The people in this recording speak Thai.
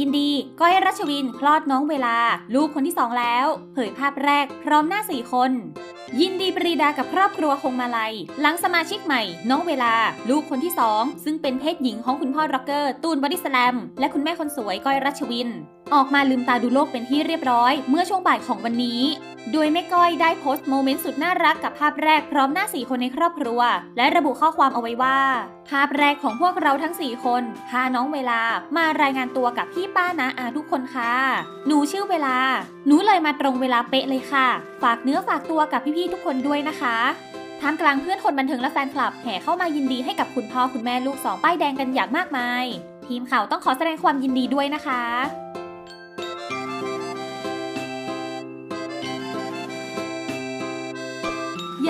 ยินดี ก้อยรัชวิน คลอดน้องเวลา ลูกคนที่สองแล้ว เผยภาพแรก พร้อมหน้าสี่คน ยินดีปรีดากับครอบครัวคงมาลัย หลังสมาชิกใหม่ น้องเวลา ลูกคนที่สองซึ่งเป็นเพศหญิงของคุณพ่อร็อกเกอร์ ตูนบอดี้สแลม และคุณแม่คนสวยก้อยรัชวินออกมาลืมตาดูโลกเป็นที่เรียบร้อย เมื่อช่วงบ่ายของวันนี้ โดยแม่ก้อยได้โพสต์โมเมนต์สุดน่ารักกับภาพแรกพร้อมหน้าสี่คนในครอบครัว และระบุข้อความเอาไว้ว่า ภาพแรกของพวกเราทั้ง 4 คนพาน้องเวลามารายงานตัวกับพี่ป้านาอาทุกคนค่ะ หนูชื่อเวลา หนูเลยมาตรงเวลาเป๊ะเลยค่ะ ฝากเนื้อฝากตัวกับพี่ๆทุกคนด้วยนะคะท่ามกลางเพื่อนคนบันเทิงและแฟนคลับแห่เข้ามายินดีให้กับคุณพ่อคุณแม่ลูกสองป้ายแดงกันอย่างมากมาย ทีมข่าวต้องขอแสดงความยินดีด้วยนะคะ